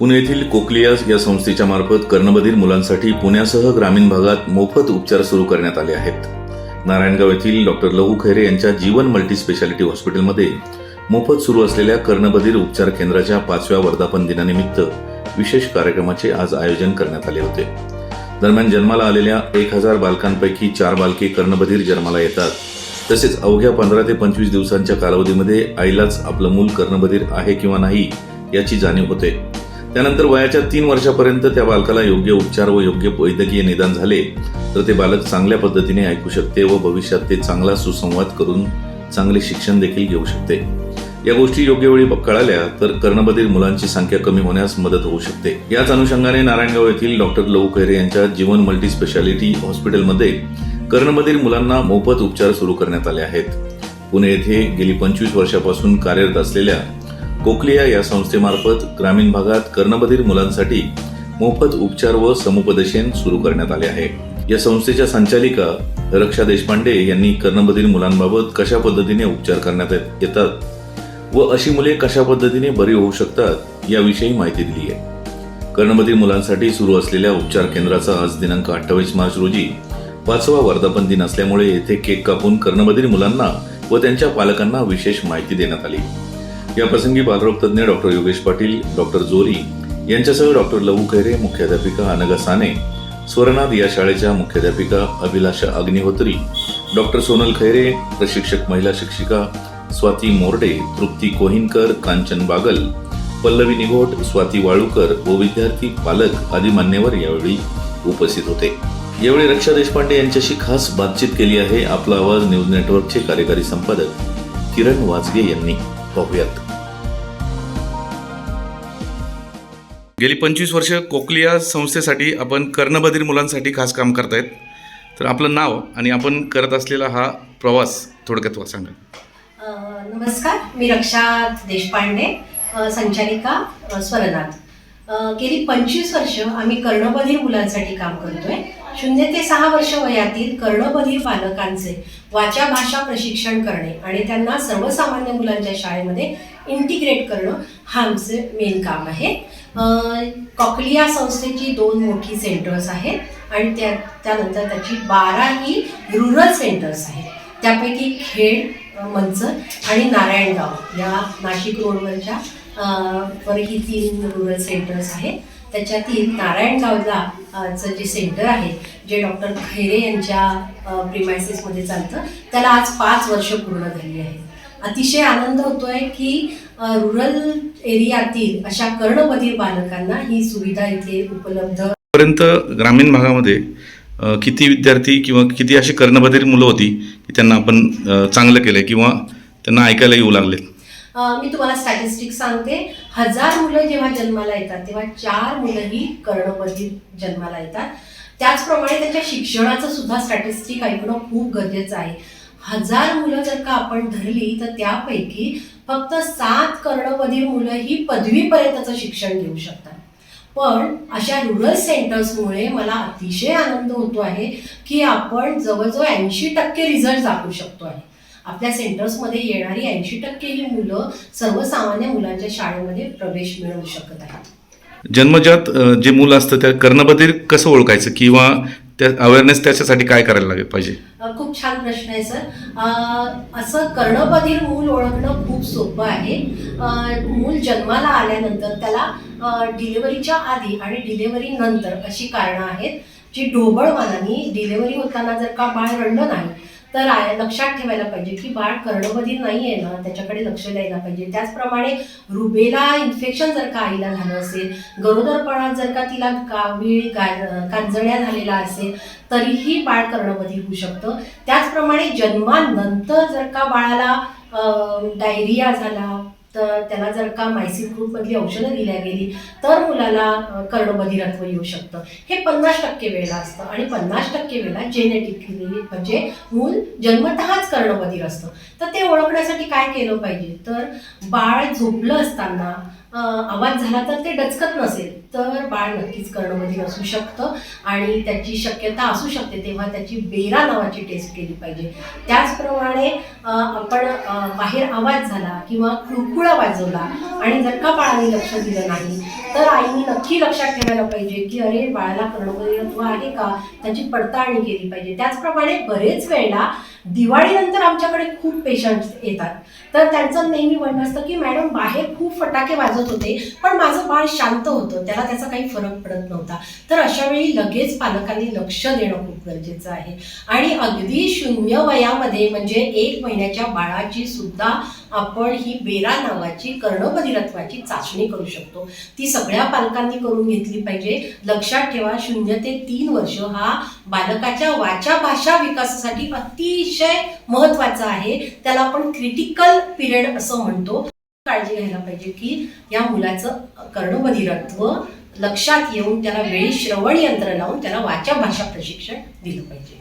पुणे येथील कोक्लियास या संस्थेच्या मार्फत कर्णबधीर मुलांसाठी पुण्यासह ग्रामीण भागात मोफत उपचार सुरू करण्यात आले आहेत. नारायणगाव येथील डॉक्टर लहू खैरे यांच्या जीवन मल्टी स्पेशालिटी हॉस्पिटलमध्ये मोफत सुरू असलेल्या कर्णबधीर उपचार केंद्राच्या पाचव्या वर्धापन दिनानिमित्त विशेष कार्यक्रमाचे आज आयोजन करण्यात आले होते. दरम्यान जन्माला आलेल्या एक हजार बालकांपैकी चार बालके कर्णबधीर जन्माला येतात. तसेच अवघ्या पंधरा ते पंचवीस दिवसांच्या कालावधीमध्ये आईलाच आपलं मूल कर्णबधीर आहे किंवा नाही याची जाणीव होते. त्यानंतर वयाच्या तीन वर्षापर्यंत त्या बालकाला योग्य उपचार व योग्य वैद्यकीय निदान झाले. तर ते बालक चांगल्या पद्धतीने ऐकू शकते व भविष्यात ते चांगला सुसंवाद करून चांगले शिक्षण देखील घेऊ शकते. या गोष्टी योग्य वेळी कळाल्या तर कर्णबधीर मुलांची संख्या कमी होण्यास मदत होऊ शकते. याच अनुषंगाने नारायणगाव येथील डॉक्टर लहू खैरे यांच्या जीवन मल्टी स्पेशालिटी हॉस्पिटलमध्ये कर्णबधीर मुलांना मोफत उपचार सुरू करण्यात आले आहेत. पुणे येथे गेली पंचवीस वर्षापासून कार्यरत असलेल्या कोकलिया या संस्थेमार्फत ग्रामीण भागात कर्णबधीर मुलांसाठी मोफत उपचार व समुपदेशन सुरू करण्यात आले आहे. या संस्थेच्या संचालिका रक्षा देशपांडे यांनी कर्णबधीर मुलांबाबत कशा पद्धतीने उपचार करण्यात येतात व अशी मुले कशा पद्धतीने बरी होऊ शकतात याविषयी माहिती दिली आहे. कर्णबधीर मुलांसाठी सुरू असलेल्या उपचार केंद्राचा आज दिनांक अठ्ठावीस मार्च रोजी पाचवा वर्धापन दिन असल्यामुळे येथे केक कापून कर्णबधीर मुलांना व त्यांच्या पालकांना विशेष माहिती देण्यात आली. या प्रसंगी बालरोग तज्ज्ञ डॉक्टर योगेश पाटील डॉक्टर जोरी यांच्यासह डॉक्टर लवू खैरे मुख्याध्यापिका अनगा साने स्वरनाथ या शाळेच्या मुख्याध्यापिका अभिलाषा अग्निहोत्री डॉक्टर सोनल खैरे प्रशिक्षक महिला शिक्षिका स्वाती मोर्डे तृप्ती कोहिनकर कांचन बागल पल्लवी निघोट स्वाती वाळूकर व विद्यार्थी पालक आदी मान्यवर यावेळी उपस्थित होते. यावेळी रक्षा देशपांडे यांच्याशी खास बातचीत केली आहे. आपला आवाज न्यूज नेटवर्कचे कार्यकारी संपादक किरण वाजगे यांनी. पाहुयात गेली पंचवीस वर्ष कोकलिया संस्थेसाठी आपण कर्णबधीर मुलांसाठी खास काम करतायत. तर आपलं नाव आणि आपण करत असलेला हा प्रवास थोडक्यात सांगा. नमस्कार मी रक्षा देशपांडे संचालिका स्वरनाथ. गेली पंचवीस वर्ष आम्ही कर्णबधीर मुलांसाठी काम करतोय. शून्य ते सहा वर्ष वयातील कर्णबधीर पालकांचे वाचा भाषा प्रशिक्षण करणे आणि त्यांना सर्वसामान्य मुलांच्या शाळेमध्ये इंटिग्रेट करणं हा आमचे मेन काम आहे. कॉकलिया संस्थेची दोन मोठी सेंटर्स आहेत आणि त्या त्यानंतर त्याची बाराही रुरल सेंटर्स आहेत. त्यापैकी खेड मंच आणि नारायणगाव या नाशिक रोडवरच्या वर ही तीन रुरल सेंटर्स आहेत. त्याच्यातील नारायणगावला जे सेंटर आहे जे डॉक्टर खैरे यांच्या प्रिमायसिसमध्ये चालतं त्याला आज पाच वर्ष पूर्ण झाली आहे. अतिशय आनंद होतोय की रुरल एरियातील अशा कर्णबधीर बालकांना ही सुविधा इथे उपलब्ध पर्यंत ग्रामीण भागामध्ये किती विद्यार्थी किंवा किती अशी कर्णबधीर मुलं होती की त्यांना आपण चांगलं केलं किंवा त्यांना ऐकायला येऊ लागलेत? मी तुम्हाला स्टॅटिस्टिक सांगते. हजार मुलं जेव्हा जन्माला येतात तेव्हा चार मुलं ही कर्णबधीर जन्माला येतात. त्याचप्रमाणे त्यांच्या शिक्षणाचं सुद्धा स्टॅटिस्टिक ऐकणं खूप गरजेचं आहे. हजार मुलं जर का आपण धरली तर त्यापैकी फक्त सात कर्णबधीर मुलं ही पदवीपर्यंतचं शिक्षण घेऊ शकतात. पण अशा रुरल सेंटर्समुळे मला अतिशय आनंद होतो आहे की आपण जवळजवळ ऐंशी टक्के रिझल्ट दाखवू शकतो आहे. आपल्या सेंटर्समध्ये येणारी ऐंशी टक्के ही मुलं सर्वसामान्य मुलांच्या शाळेमध्ये प्रवेश मिळवू शकत आहेत. जन्मजात जे मुलं असतं त्या कर्णबधीर कसं ओळखायचं? किंवा त्या अवेअरनेस त्याच्यासाठी काय करायला लागेल पाहिजे? खूप छान प्रश्न आहे सर. असं कर्णबधीर मूल ओळखणं खूप सोपं आहे. मूल जन्माला आल्यानंतर त्याला डिलेवरीच्या आधी आणि डिलेवरी नंतर अशी कारणं आहेत जी ढोबळमानाने डिलेवरी होताना जर का बाळ रडलं नाही तर लक्षात ठेवायला पाहिजे की बाळ कर्णबधीर नाही आहे ना त्याच्याकडे लक्ष द्यायला पाहिजे. त्याचप्रमाणे रुबेला इन्फेक्शन जर का आईला झालं असेल गरोदरपणात जर का तिला कावीळ कांजण्या झालेला असेल तरीही बाळ कर्णबधीर होऊ शकतं. त्याचप्रमाणे जन्मानंतर जर का बाळाला डायरिया झाला तर त्याला जर का मायसिन ग्रुपमधली औषधं दिल्या गेली तर मुलाला कर्णबधिरत्व येऊ शकतं. हे पन्नास टक्के वेळेला असतं आणि पन्नास टक्के वेळेला जेनेटिकली म्हणजे मूल जन्मतःच कर्णबधीर असतं तर ते ओळखण्यासाठी काय केलं पाहिजे? तर बाळ झोपलं असताना आवाज झाला तर ते डचकत नसेल. तर बाळ नक्कीच कर्णमध्ये असू शकतं आणि त्याची शक्यता असू शकते तेव्हा त्याची बेरा नावाची टेस्ट केली पाहिजे. त्याचप्रमाणे आपण बाहेर आवाज झाला किंवा कुळकुळा वाजवला आणि जर का बाळाने लक्ष दिलं नाही तर आईने नक्की लक्षात ठेवायला पाहिजे की अरे बाळाला कर्णबधिरत्व आहे का? त्याची पडताळणी केली पाहिजे. त्याचप्रमाणे बरेच वेळेला दिवाळीनंतर आमच्याकडे खूप पेशंट्स येतात. तर त्यांचं नेहमी म्हणणं असतं की मॅडम बाहेर खूप फटाके वाजत होते पण माझं बाळ शांत होतं त्याला त्याचा काही फरक पडत नव्हता. तर अशा वेळी लगेच पालकांनी लक्ष देणं खूप गरजेचं आहे. आणि अगदी शून्य वयामध्ये म्हणजे एक महिन्याच्या बाळाची सुद्धा आपण ही बेरा नावाची कर्णबधिरत्वाची चाचणी करू शकतो. ती सगळ्या पालकांनी करून घेतली पाहिजे. लक्षात ठेवा शून्य ते तीन वर्ष हा बालकाच्या वाचा भाषा विकासासाठी अतिशय महत्त्वाचा आहे. त्याला आपण क्रिटिकल पिरियड असं म्हणतो. काळजी घ्यायला पाहिजे की या मुलाचं कर्णबधिरत्व लक्षात येऊन त्याला वेळी श्रवण यंत्र लावून त्याला वाचा भाषा प्रशिक्षण दिलं पाहिजे.